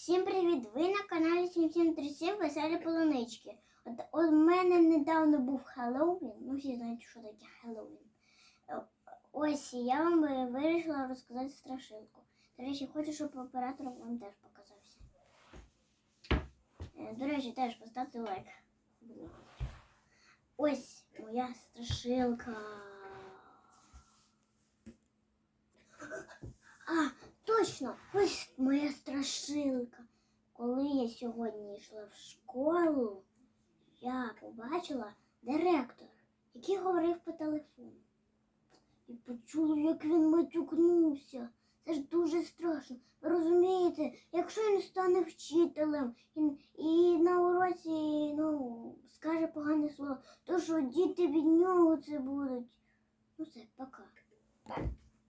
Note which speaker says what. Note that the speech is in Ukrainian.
Speaker 1: Всім привіт! Ви на каналі 7737 Веселі Полунички. От, от у мене недавно був Хеллоуін. Ну, всі знають, що таке Хеллоуін. Е, Ось я вам е, вирішила розказати страшилку. До речі, хочу, щоб оператор вам теж показався. Е, До речі, теж поставте лайк. Ось моя страшилка. Точно, ось моя страшилка. Коли я сьогодні йшла в школу, я побачила директора, який говорив по телефону. І почула, як він матюкнувся. Це ж дуже страшно. Ви розумієте, якщо він стане вчителем і, і на уроці ну, скаже погане слово, то що діти від нього це будуть. Ну все, пока.